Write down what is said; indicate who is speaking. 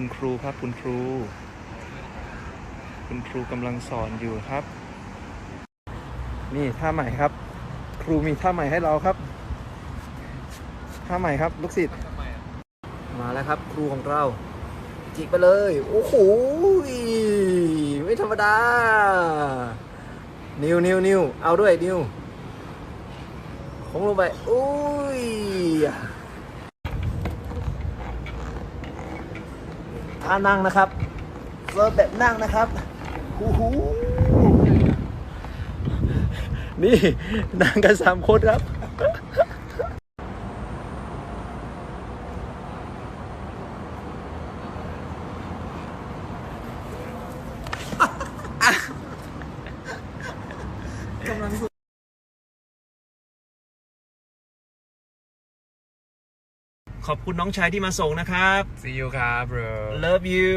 Speaker 1: คุณครูครับคุณครู คุณครูกำลังสอนอยู่ครับ นี่ท่าใหม่ครับ ครูมีท่าใหม่ให้เราครับท่าใหม่ครับลูกศิษย์มาแล้วครับ ครูของเรา จิกไปเลย โอ้โหไม่ธรรมดา นิวนิวนิวเอาด้วยนิวคงลงไปอุ้ย ท่านั่งนะครับเซิร์ฟแบบนั่งนะครับหูหูนี่นั่งกันสามคนครับกำลัง ขอบคุณน้องชายที่มาส่งนะครับ
Speaker 2: See you ครับ bro
Speaker 1: Love you